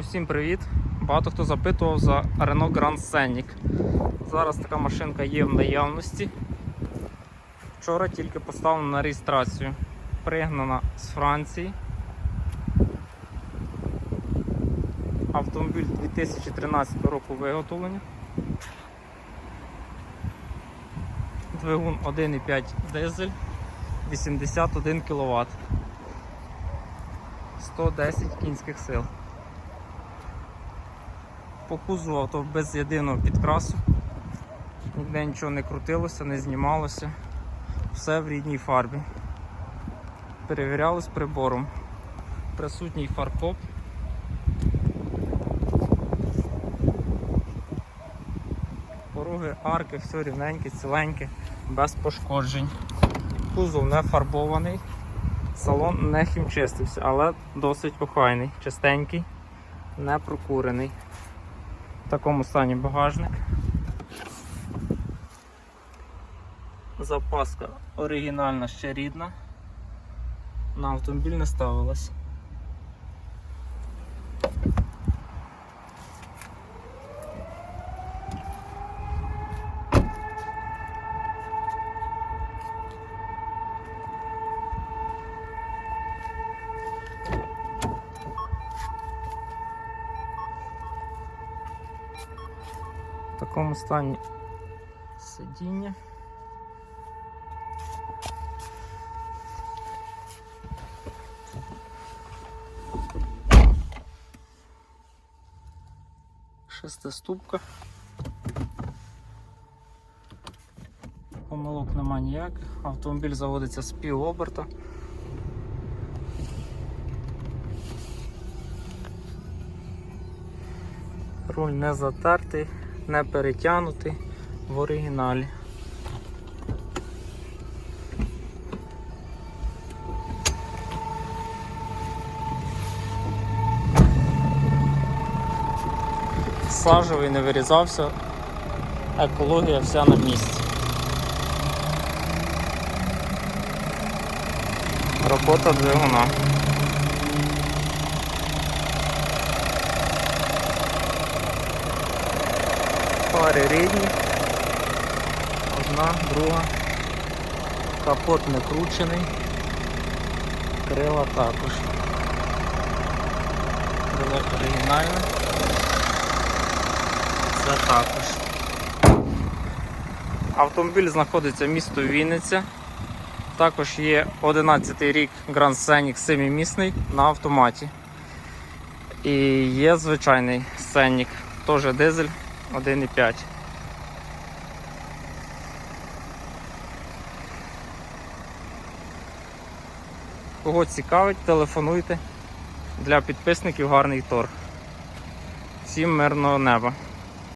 Усім привіт! Багато хто запитував за Renault Grand Scenic. Зараз така машинка є в наявності. Вчора тільки поставлена на реєстрацію. Пригнана з Франції. Автомобіль 2013 року виготовлення. Двигун 1,5 дизель, 81 кВт. 110 кінських сил. По кузову авто без єдиного підкрасу. Ніде нічого не крутилося, не знімалося. Все в рідній фарбі. Перевіряли з прибором. Присутній фаркоп. Пороги, арки, все рівненьке, ціленьке, без пошкоджень. Кузов не фарбований. Салон не хімчистився, але досить охайний, чистенький, не прокурений. В такому стані багажник. Запаска оригінальна ще рідна. На автомобіль не ставилась. В такому стані сидіння. Шестиступка. Помилок нема ніяких. Автомобіль заводиться з пів оберта. Руль не затертий, не перетягнутий в оригіналі. Сажевий не вирізався, екологія вся на місці. Робота двигуна. Фари рідні. Одна, друга. Капот не кручений. Крила також. Крило оригінальне. Це також. Автомобіль знаходиться в місто Вінниця. Також є 11 рік Grand Scenic 7-місний на автоматі. І є звичайний Scenic, теж дизель 1,5. Кого цікавить, телефонуйте. Для підписників гарний торг. Всім мирного неба.